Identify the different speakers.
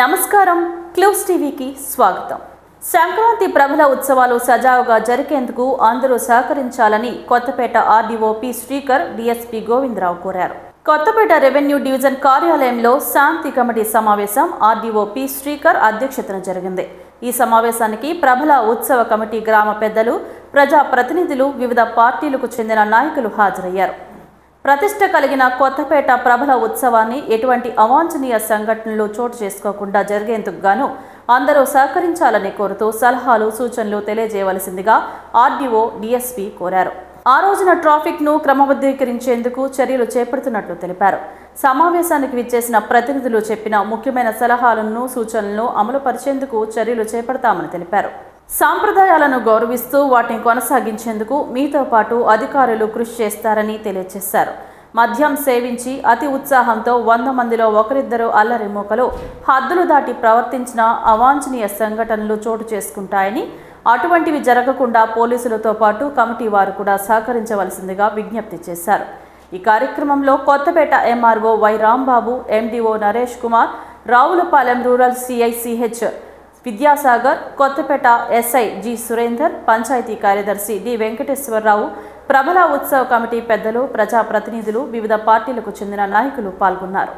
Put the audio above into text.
Speaker 1: నమస్కారం. క్లూస్ టీవీకి స్వాగతం. సంక్రాంతి ప్రబల ఉత్సవాలు సజావుగా జరిగేందుకు అందరూ సహకరించాలని Kothapeta RDO P Srikar DSP Govindarao కోరారు. కొత్తపేట రెవెన్యూ డివిజన్ కార్యాలయంలో శాంతి కమిటీ సమావేశం ఆర్డీఓ పి శ్రీకర్ అధ్యక్షతన జరిగింది. ఈ సమావేశానికి ప్రబల ఉత్సవ కమిటీ గ్రామ పెద్దలు ప్రజా ప్రతినిధులు వివిధ పార్టీలకు చెందిన నాయకులు హాజరయ్యారు. ప్రతిష్ట కలిగిన కొత్తపేట ప్రబల ఉత్సవాన్ని ఎటువంటి అవాంఛనీయ సంఘటనలు చోటు చేసుకోకుండా జరిగేందుకు గాను అందరూ సహకరించాలని కోరుతూ సలహాలు సూచనలు తెలియజేయవలసిందిగా ఆర్డీఓ డీఎస్పీ కోరారు. ఆ రోజున ట్రాఫిక్ను క్రమబద్ధీకరించేందుకు చర్యలు చేపడుతున్నట్లు తెలిపారు. సమావేశానికి విచ్చేసిన ప్రతినిధులు చెప్పిన ముఖ్యమైన సలహాలను సూచనలను అమలు పరిచేందుకు చర్యలు చేపడతామని తెలిపారు. సాంప్రదాయాలను గౌరవిస్తూ వాటిని కొనసాగించేందుకు మీతో పాటు అధికారులు కృషి చేస్తారని తెలియజేశారు. మద్యం సేవించి అతి ఉత్సాహంతో వంద మందిలో ఒకరిద్దరు అల్లరి మూకలు హద్దులు దాటి ప్రవర్తించిన అవాంఛనీయ సంఘటనలు చోటు చేసుకుంటాయని అటువంటివి జరగకుండా పోలీసులతో పాటు కమిటీ వారు కూడా సహకరించవలసిందిగా విజ్ఞప్తి చేశారు. ఈ కార్యక్రమంలో Kothapeta MRO Y Rambabu MDO Naresh Kumar Ravulapalem rural CI CH Vidyasagar Kothapeta SI G Surender panchayat కార్యదర్శి డి వెంకటేశ్వరరావు ప్రభల ఉత్సవ కమిటీ పెద్దలు ప్రజాప్రతినిధులు వివిధ పార్టీలకు చెందిన నాయకులు పాల్గొన్నారు.